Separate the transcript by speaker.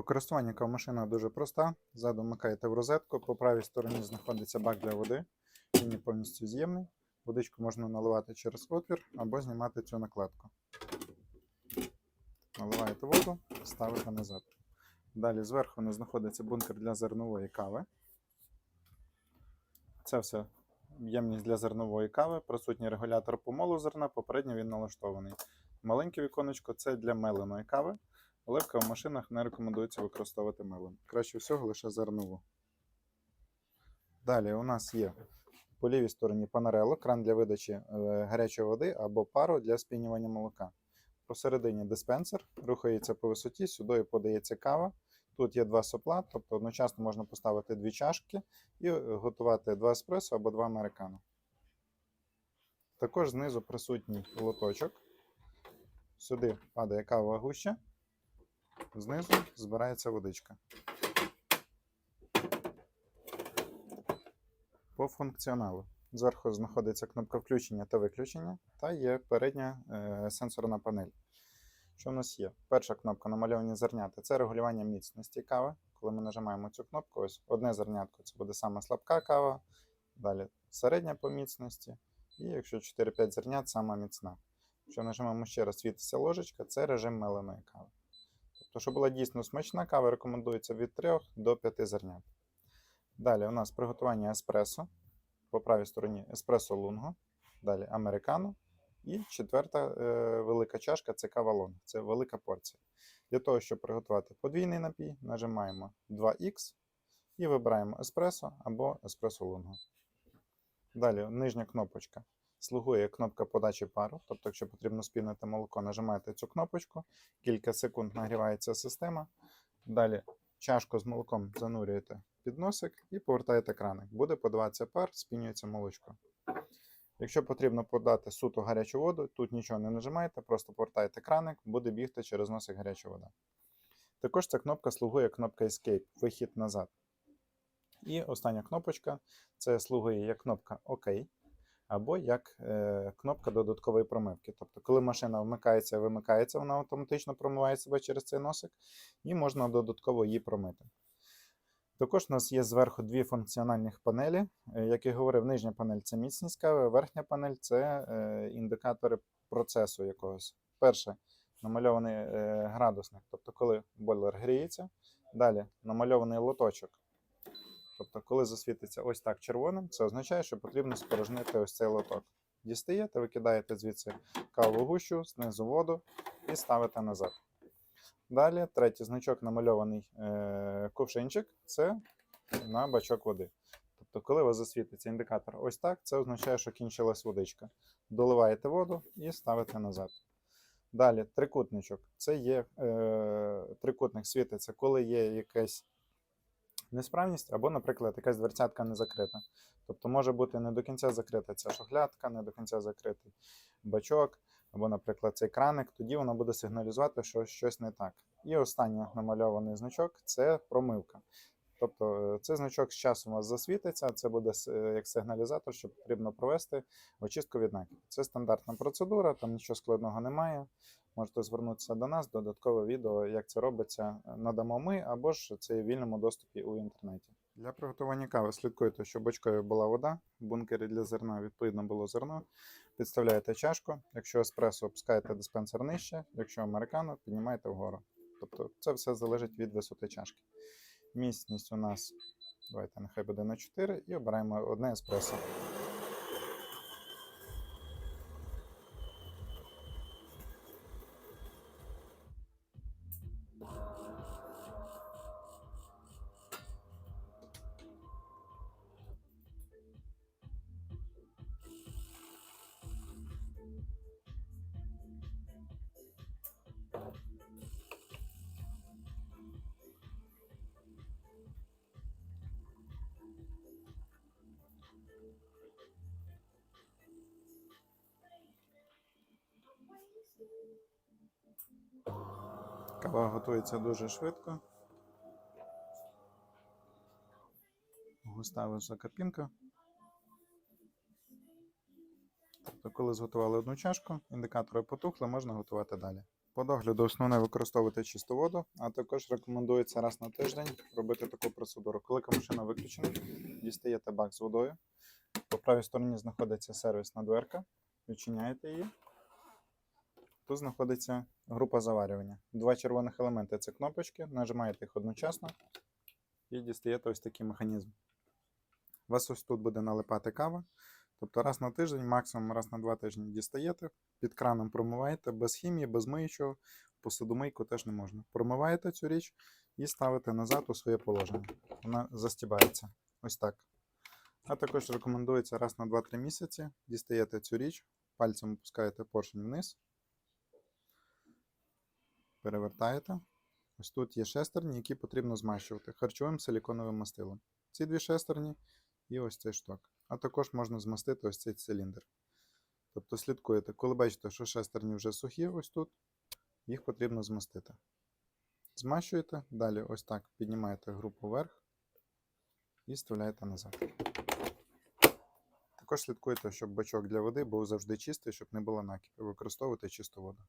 Speaker 1: По користуванню дуже проста. Ззаду вмикаєте в розетку, по правій стороні знаходиться бак для води. Він повністю з'ємний. Водичку можна наливати через отвір або знімати цю накладку. Наливаєте воду, ставите назад. Далі зверху у нас знаходиться бункер для зернової кави. Це все ємність для зернової кави, присутній регулятор помолу зерна, попередньо він налаштований. Маленьке віконечко це для меленої кави, але в кавомашинах не рекомендується використовувати мелен. Краще всього лише зернову. Далі у нас є по лівій стороні панарело, кран для видачі е, гарячої води або пару для спінювання молока. Посередині диспенсер рухається по висоті, сюди подається кава. Тут є два сопла, тобто одночасно можна поставити дві чашки і е, готувати два еспресо або два американо. Також знизу присутній лоточок. Сюди падає кавова гуща, знизу збирається водичка. По функціоналу. Зверху знаходиться кнопка включення та виключення, та є передня е, сенсорна панель. Що в нас є? Перша кнопка намальовані зернята це регулювання міцності кави. Коли ми нажимаємо цю кнопку, ось одне зернятко це буде саме слабка кава, далі середня по міцності, і якщо 4-5 зернят, сама міцна. Якщо нажимаємо ще раз, світиться ложечка, це режим меленої кави. Тобто, щоб була дійсно смачна кава, рекомендується від 3 до 5 зернят. Далі у нас приготування еспресо. По правій стороні еспресо лунго, далі американо. І четверта е, велика чашка це кава лонг, це велика порція. Для того, щоб приготувати подвійний напій, нажимаємо 2х і вибираємо еспресо або еспресо лунго. Далі нижня кнопочка слугує кнопка подачі пару. Тобто, якщо потрібно спінити молоко, нажимаєте цю кнопочку, кілька секунд нагрівається система. Далі чашку з молоком занурюєте під носик і повертаєте краник. Буде подаватися пар, спінюється молочко. Якщо потрібно подати суто гарячу воду, тут нічого не нажимаєте, просто повертаєте краник, буде бігти через носик гаряча вода. Також ця кнопка слугує кнопка Escape, вихід назад. І остання кнопочка це слугує як кнопка ОК, або як е, кнопка додаткової промивки. Тобто, коли машина вмикається і вимикається, вона автоматично промиває себе через цей носик, і можна додатково її промити. Також у нас є зверху дві функціональних панелі. Е, Як я говорив, нижня панель це міцність кави, верхня панель це е, індикатори процесу якогось. Перше намальований градусник, тобто коли бойлер гріється. Далі намальований лоточок. Тобто, коли засвітиться ось так червоним, це означає, що потрібно спорожнити ось цей лоток. Дістаєте, викидаєте звідси каву гущу, знизу воду і ставите назад. Далі третій значок намальований е, кувшинчик це на бачок води. Тобто, коли у вас засвітиться індикатор ось так, це означає, що кінчилась водичка. Доливаєте воду і ставите назад. Далі трикутничок. Це є е, трикутник світиться, коли є якась несправність, або, наприклад, якась дверцятка не закрита. Тобто може бути не до кінця закрита ця шухлядка, не до кінця закритий бачок, або, наприклад, цей краник, тоді вона буде сигналізувати, що щось не так. І останній намальований значок це промивка. Тобто е, цей значок з часом у вас засвітиться, це буде е, як сигналізатор, що потрібно провести очистку від накипу. Це стандартна процедура, там нічого складного немає. Можете звернутися до нас, додаткове відео, як це робиться, е, надамо ми, або ж це є в вільному доступі у інтернеті. Для приготування кави слідкуйте, щоб бочкою була вода, в бункері для зерна відповідно було зерно. Підставляєте чашку. Якщо еспресо, опускаєте диспенсер нижче, якщо американо, піднімаєте вгору. Тобто це все залежить від висоти чашки. Міцність у нас, давайте нехай буде на 4 і обираємо одне еспресо. Кава готується дуже швидко. Густа висока пінка. Тобто, коли зготували одну чашку, індикатори потухли, можна готувати далі. По догляду основне використовувати чисту воду, а також рекомендується раз на тиждень робити таку процедуру. Коли машина виключена, дістаєте бак з водою. По правій стороні знаходиться сервісна дверка, відчиняєте її. Тут знаходиться група заварювання. Два червоних елементи це кнопочки, нажимаєте їх одночасно і дістаєте ось такий механізм. У вас ось тут буде налипати кава. Тобто раз на тиждень, максимум раз на два тижні дістаєте, під краном промиваєте без хімії, без миючого, посудомийку теж не можна. Промиваєте цю річ і ставите назад у своє положення. Вона застібається. Ось так. А також рекомендується раз на 2-3 місяці дістаєте цю річ, пальцем опускаєте поршень вниз, перевертаєте. Ось тут є шестерні, які потрібно змащувати харчовим силіконовим мастилом. Ці дві шестерні і ось цей шток. А також можна змастити ось цей циліндр. Тобто слідкуєте, коли бачите, що шестерні вже сухі, ось тут, їх потрібно змастити. Змащуєте, далі ось так піднімаєте групу вверх і вставляєте назад. Також слідкуйте, щоб бачок для води був завжди чистий, щоб не було накипів. Використовуйте чисту воду.